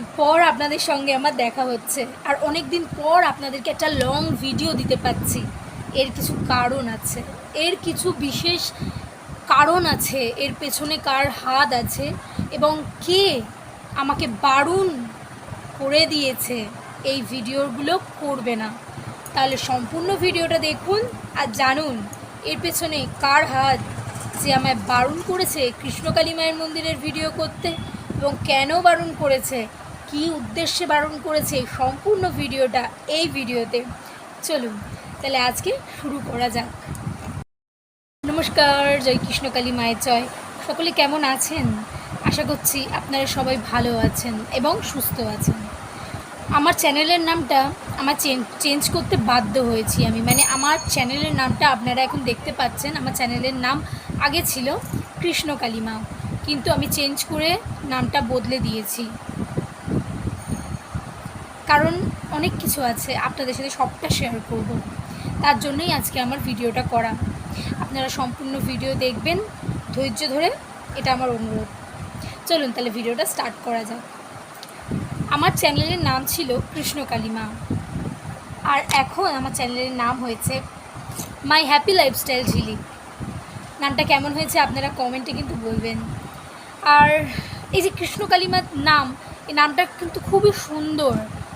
পর আপনাদের সঙ্গে আমার দেখা হচ্ছে আর অনেক দিন পর আপনাদেরকে একটা লং ভিডিও দিতে পাচ্ছি। এর কিছু কারণ আছে। এর কিছু বিশেষ কারণ আছে। এর পেছনে কার হাত আছে এবং কে আমাকে বারণ করে দিয়েছে এই ভিডিওগুলো করবে না। তাহলে সম্পূর্ণ ভিডিওটা দেখুন আর জানুন এর পেছনে কার হাত যে আমায় বারণ করেছে কৃষ্ণকালী মায়ের মন্দিরের ভিডিও করতে। এবং কেন বারণ করেছে, কী উদ্দেশ্যে বারণ করেছে সম্পূর্ণ ভিডিওটা এই ভিডিওতে। চলুন, তাহলে আজকে শুরু করা যাক। নমস্কার, জয় কৃষ্ণকালী মায়ের জয়। সকলে কেমন আছেন? আশা করছি আপনারা সবাই ভালো আছেন এবং সুস্থ আছেন। আমার চ্যানেলের নামটা আমার চেঞ্জ করতে বাধ্য হয়েছি আমি। মানে আমার চ্যানেলের নামটা আপনারা এখন দেখতে পাচ্ছেন। আমার চ্যানেলের নাম আগে ছিল কৃষ্ণকালী মা। কিন্তু আমি চেঞ্জ করে নামটা বদলে দিয়েছি। কারণ অনেক কিছু আছে, আপনাদের সাথে সবটা শেয়ার করব। তার জন্যই আজকে আমার ভিডিওটা করা। আপনারা সম্পূর্ণ ভিডিও দেখবেন, ধৈর্য ধরে এটা আমার অনুরোধ। চলুন তাহলে ভিডিওটা স্টার্ট করা যাক। আমার চ্যানেলের নাম ছিল কৃষ্ণ কালিমা আর এখন আমার চ্যানেলের নাম হয়েছে মাই হ্যাপি লাইফস্টাইল ঝিলি নামটা কেমন হয়েছে আপনারা কমেন্টে কিন্তু বলবেন। আর এই যে কৃষ্ণ কালিমার নাম, এই নামটা কিন্তু খুবই সুন্দর,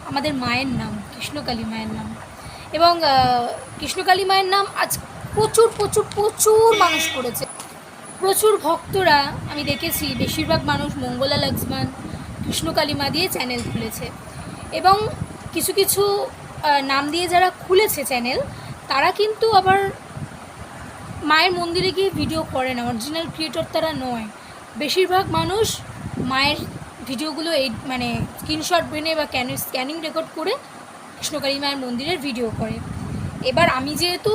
আমাদের মায়ের নাম কৃষ্ণকালী মায়ের নাম। এবং কৃষ্ণকালী মায়ের নাম আজ প্রচুর প্রচুর প্রচুর মানুষ করেছে প্রচুর ভক্তরা, আমি দেখেছি, বেশিরভাগ মানুষ মঙ্গলা লক্ষ্মণ কৃষ্ণকালী মা দিয়ে চ্যানেল খুলেছে। এবং কিছু কিছু নাম দিয়ে যারা খুলেছে চ্যানেল তারা কিন্তু আবার মায়ের মন্দিরে গিয়ে ভিডিও করে না অরিজিনাল ক্রিয়েটর তারা নয়। বেশিরভাগ মানুষ মায়ের ভিডিওগুলো এই মানে স্ক্রিনশট বেনে বা ক্যান স্ক্যানিং রেকর্ড করে কৃষ্ণকালী মায়ের মন্দিরের ভিডিও করে। এবার আমি যেহেতু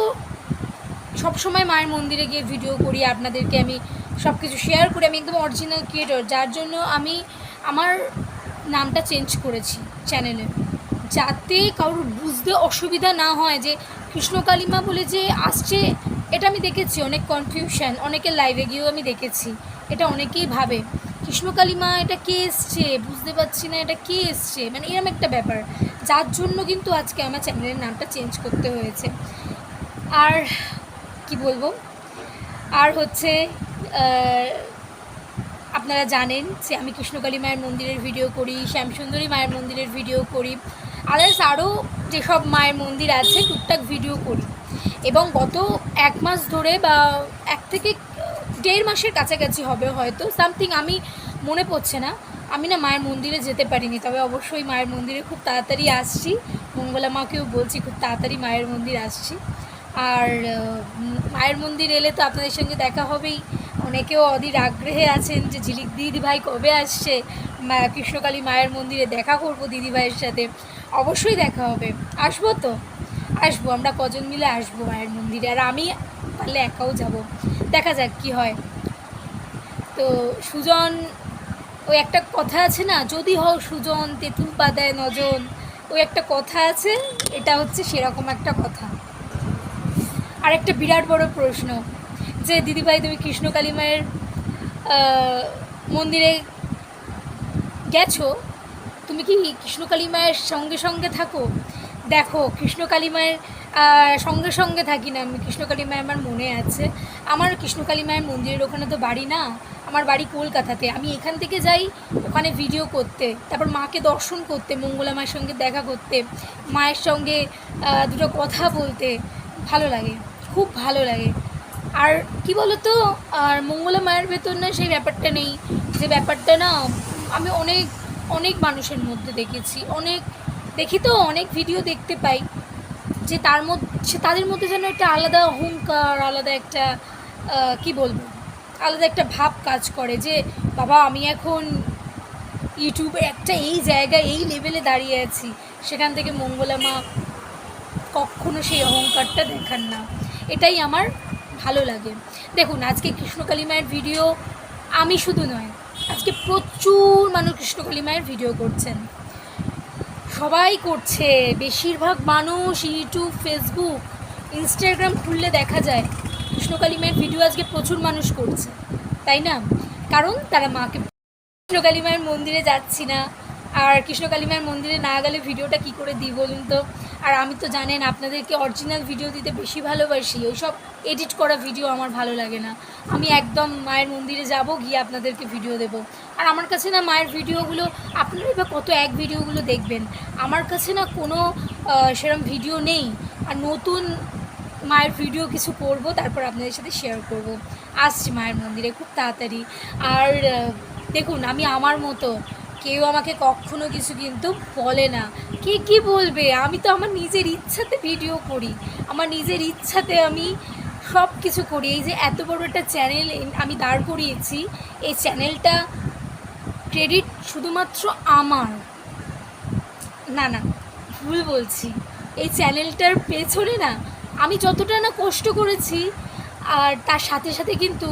সবসময় মায়ের মন্দিরে গিয়ে ভিডিও করি, আপনাদেরকে আমি সব কিছু শেয়ার করি, আমি একদম অরিজিনাল ক্রিয়েটর যার জন্য আমি আমার নামটা চেঞ্জ করেছি চ্যানেলে যাতে কারোর বুঝতে অসুবিধা না হয় যে কৃষ্ণকালিমা বলে যে আসছে, এটা আমি দেখেছি, অনেক কনফিউশন অনেকের লাইভে গিয়েও আমি দেখেছি, এটা অনেকেই ভাবে। কৃষ্ণকালিমা এটা কে এসছে? বুঝতে পারছি না, এটা কে এসছে? মানে এরকম একটা ব্যাপার। যার জন্য কিন্তু আজকে আমার চ্যানেলের নামটা চেঞ্জ করতে হয়েছে। আর কি বলব? আর হচ্ছে আপনারা জানেন যে আমি কৃষ্ণকালী মায়ের মন্দিরের ভিডিও করি, শ্যামসুন্দরী মায়ের মন্দিরের ভিডিও করি। আদার্স আরও যেসব মায়ের মন্দির আছে, টুকটাক ভিডিও করি। এবং গত এক মাস ধরে বা এক থেকে দেড় মাসের কাছাকাছি হবে হয়তো সামথিং আমি মনে পড়ছে না। আমি না মায়ের মন্দিরে যেতে পারিনি, তবে অবশ্যই মায়ের মন্দিরে খুব তাড়াতাড়ি আসছি। মঙ্গলা মাকেও বলছি, খুব তাড়াতাড়ি মায়ের মন্দির আসছি। আর মায়ের মন্দির এলে তো আপনাদের সঙ্গে দেখা হবেই। অনেকেও অধীর আগ্রহে আছেন যে ঝিলিক দিদি ভাই কবে আসছে। কৃষ্ণকালী মায়ের মন্দিরে দেখা করব দিদি ভাইয়ের সাথে। অবশ্যই দেখা হবে। আসব তো? আসব, আমরা কজন মিলে আসব মায়ের মন্দিরে। আর আমি পারলে একাও যাব। দেখা যাক কি হয়। তো সুজন ওই একটা কথা আছে না যদি হও সুজন তেঁতুল পাতায় নজন। ওই একটা কথা আছে এটা হচ্ছে সেরকম একটা কথা। আর একটা বিরাট বড় প্রশ্ন যে দিদিভাই তুমি কৃষ্ণকালী মায়ের আহ, মন্দিরে গেছো? তুমি কি কৃষ্ণকালী মায়ের সঙ্গে সঙ্গে থাকো? দেখো কৃষ্ণকালী মায়ের আহ, সঙ্গে সঙ্গে থাকি না, আমি কৃষ্ণকালী মায়ের আমার মনে আছে। আমার কৃষ্ণকালী মায়ের মন্দিরের ওখানে তো বাড়ি না, আমার বাড়ি কলকাতাতে। আমি এখান থেকে যাই ওখানে ভিডিও করতে, তারপর মাকে দর্শন করতে, মঙ্গলা মায়ের সঙ্গে দেখা করতে, মায়ের সঙ্গে দুটো কথা বলতে, ভালো লাগে, খুব ভালো লাগে। আর কি বলতো, আর মঙ্গলা মায়ের ভেতর না সেই ব্যাপারটা নেই, যে ব্যাপারটা না আমি অনেক অনেক মানুষের মধ্যে দেখেছি, অনেক, দেখি তো অনেক ভিডিও দেখতে পাই। যে তার মধ্যে তাদের মধ্যে যেন একটা আলাদা অহংকার আলাদা একটা কি বলব? আলাদা একটা ভাব কাজ করে যে, বাবা, আমি এখন ইউটিউবে একটা এই জায়গায়, এই লেভেলে দাঁড়িয়ে আছি। সেখান থেকে মঙ্গলা মা কখনো সেই অহংকারটা দেখান না। এটাই আমার ভালো লাগে। দেখুন, আজকে কৃষ্ণকালী মায়ের ভিডিও আমি শুধু নয়, আজকে প্রচুর মানুষ কৃষ্ণকালী মায়ের ভিডিও করছেন। সবাই করছে। বেশিরভাগ মানুষ ইউটিউব, ফেসবুক, ইনস্টাগ্রাম খুললে দেখা যায়, কৃষ্ণকালী মায়ের ভিডিও আজকে প্রচুর মানুষ করছে। তাই না? কারণ তারা মাকে কৃষ্ণকালী মায়ের মন্দিরে যাচ্ছি না। আর কৃষ্ণকালী মায়ের মন্দিরে না গেলে ভিডিওটা কি করে দিই বলুন তো? আর আমি তো জানেন আপনাদেরকে অরিজিনাল ভিডিও দিতে বেশি ভালোবাসি ওই সব এডিট করা ভিডিও আমার ভালো লাগে না। আমি একদম মায়ের মন্দিরে যাব, গিয়ে আপনাদেরকে ভিডিও দেব। আর আমার কাছে না মায়ের ভিডিওগুলো আপনারাই বা কত এক ভিডিওগুলো দেখবেন। আমার কাছে না কোনো সেরম ভিডিও নেই। আর নতুন মায়ের ভিডিও কিছু করব, তারপর আপনাদের সাথে শেয়ার করব। আসছি মায়ের মন্দিরে খুব তাড়াতাড়ি। আর দেখুন, আমি আমার মতো কেউ আমাকে কখনো কিছু কিন্তু বলে না। কে কি বলবে? আমি তো আমার নিজের ইচ্ছাতে ভিডিও করি। আমার নিজের ইচ্ছাতে আমি সব কিছু করি। এই যে এত বড় একটা চ্যানেল আমি দাঁড় করিয়েছি, এই চ্যানেলটা ক্রেডিট শুধুমাত্র আমার। না না, ভুল বলছি। এই চ্যানেলটার পেছনে না আমি যতটা না কষ্ট করেছি, আর তার সাথে সাথে কিন্তু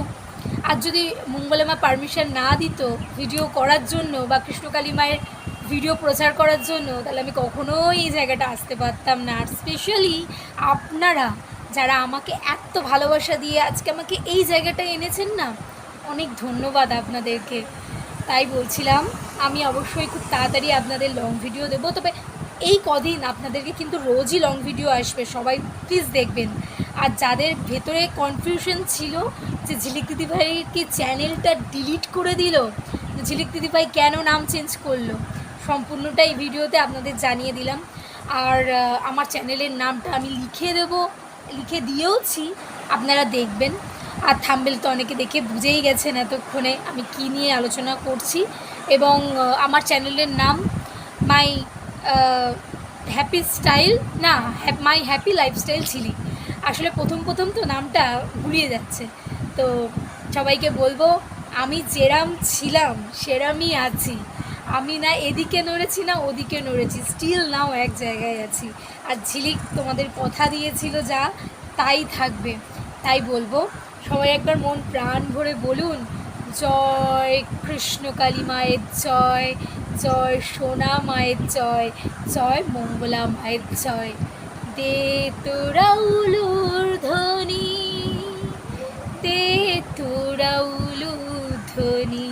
আর যদি মঙ্গলামা পারমিশন না দিত ভিডিও করার জন্য বা কৃষ্ণকালী মায়ের ভিডিও প্রচার করার জন্য, তাহলে আমি কখনোই এই জায়গাটা আসতে পারতাম না। আর স্পেশালি আপনারা যারা আমাকে এত ভালোবাসা দিয়ে আজকে আমাকে এই জায়গাটায় এনেছেন না, অনেক ধন্যবাদ আপনাদেরকে। তাই বলছিলাম, আমি অবশ্যই খুব তাড়াতাড়ি আপনাদের লং ভিডিও দেবো। তবে এই কদিন আপনাদেরকে কিন্তু রোজই লং ভিডিও আসবে, সবাই প্লিজ দেখবেন। আর যাদের ভেতরে কনফিউশন ছিল যে ঝিলিক দিদিভাইয়ের কি চ্যানেলটা ডিলিট করে দিল? ঝিলিক দিদিভাই কেন নাম চেঞ্জ করল? সম্পূর্ণটাই ভিডিওতে আপনাদের জানিয়ে দিলাম। আর আমার চ্যানেলের নামটা আমি লিখে দেবো, লিখে দিয়েওছি, আপনারা দেখবেন। আর থাম্বেল তো অনেকে দেখে বুঝেই গেছেন এতক্ষণে আমি কী নিয়ে আলোচনা করছি। এবং আমার চ্যানেলের নাম মাই হ্যাপি স্টাইল না মাই হ্যাপি লাইফস্টাইল ছিলি আসলে প্রথম প্রথম তো নামটা ঘুরিয়ে যাচ্ছে। তো সবাইকে বলব, আমি যেরাম ছিলাম, সেরামই আছি। আমি না এদিকে নড়েছি, না ওদিকে নড়েছি। স্টিল নাও এক জায়গায় আছি। আর ঝিলিক তোমাদের কথা দিয়েছিল যা, তাই থাকবে। তাই বলব, সবাই একবার মন প্রাণ ভরে বলুন, জয় কৃষ্ণ কালী মায়ের জয় জয় সোনা মায়ের জয় জয় মঙ্গলা মায়ের জয়। দে তোরা উলুর ধ্বনি দে তোরা উলুর ধ্বনি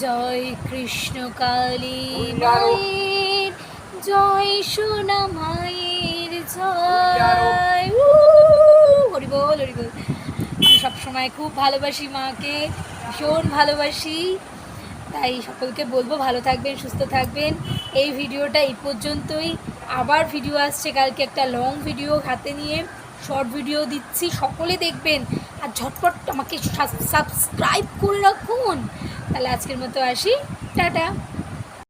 জয় কৃষ্ণ কালী মায়ের জয় সোনা মায়ের জয়। উ, হরি বল হরি বল। আমি সবসময় খুব ভালোবাসি মাকে ভীষণ ভালোবাসি। তাই সকলকে বলব ভালো থাকবেন সুস্থ থাকবেন। এই ভিডিওটা এই পর্যন্তই। আবার ভিডিও আসছে, কালকে একটা লং ভিডিও হাতে নিয়ে শর্ট ভিডিও দিচ্ছি, সকলে দেখবেন। আর ঝটপট আমাকে সাবস্ক্রাইব করে রাখুন। তাহলে আজকের মতো আসি। টাটা।